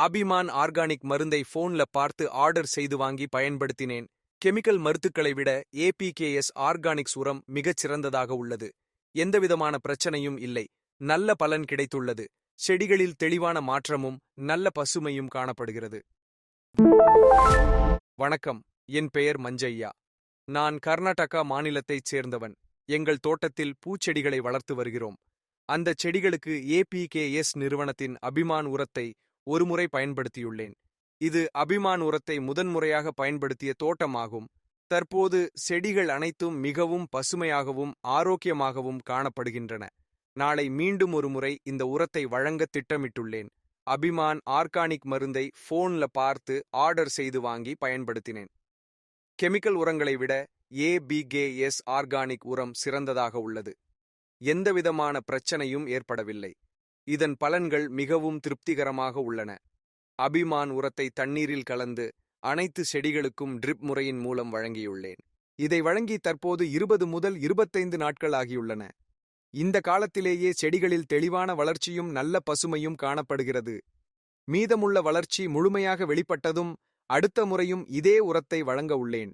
Abhiman organic மருந்தை போன்ல பார்த்து ஆர்டர் செய்து வாங்கி பயன்படுத்தினேன். கெமிக்கல் மருத்துக்களை விட ஏபிகேஎஸ் ஆர்கானிக்ஸ் உரம் மிகச் சிறந்ததாக உள்ளது. எந்தவிதமான பிரச்சனையும் இல்லை. நல்ல பலன் கிடைத்துள்ளது. செடிகளில் தெளிவான மாற்றமும் நல்ல பசுமையும் காணப்படுகிறது. வணக்கம். என் பெயர் மஞ்சையா நான் கர்நாடகா மாநிலத்தைச் சேர்ந்தவன். எங்கள் தோட்டத்தில் பூச்செடிகளை வளர்த்து வருகிறோம். அந்த செடிகளுக்கு ஏபிகேஎஸ் நிறுவனத்தின் அபிமான் உரத்தை ஒருமுறை பயன்படுத்தியுள்ளேன். இது அபிமான் உரத்தை முதன்முறையாக பயன்படுத்திய தோட்டமாகும். தற்போது செடிகள் அனைத்தும் மிகவும் பசுமையாகவும் ஆரோக்கியமாகவும் காணப்படுகின்றன. நாளை மீண்டும் ஒரு முறை இந்த உரத்தை வழங்க திட்டமிட்டுள்ளேன். அபிமான் ஆர்கானிக் மருந்தை போன்ல பார்த்து ஆர்டர் செய்து வாங்கி பயன்படுத்தினேன். கெமிக்கல் உரங்களை விட ஏபிகேஎஸ் ஆர்கானிக் உரம் சிறந்ததாக உள்ளது. எந்தவிதமான பிரச்சனையும் ஏற்படவில்லை. இதன் பலன்கள் மிகவும் திருப்திகரமாக உள்ளன. அபிமான் உரத்தை தண்ணீரில் கலந்து அனைத்து செடிகளுக்கும் ட்ரிப் முறையின் மூலம் வழங்கியுள்ளேன். இதை வழங்கி தற்போது இருபது முதல் இருபத்தைந்து நாட்கள் ஆகியுள்ளன. இந்த காலத்திலேயே செடிகளில் தெளிவான வளர்ச்சியும் நல்ல பசுமையும் காணப்படுகிறது. மீதமுள்ள வளர்ச்சி முழுமையாக வெளிப்பட்டதும் அடுத்த முறையும் இதே உரத்தை வழங்க உள்ளேன்.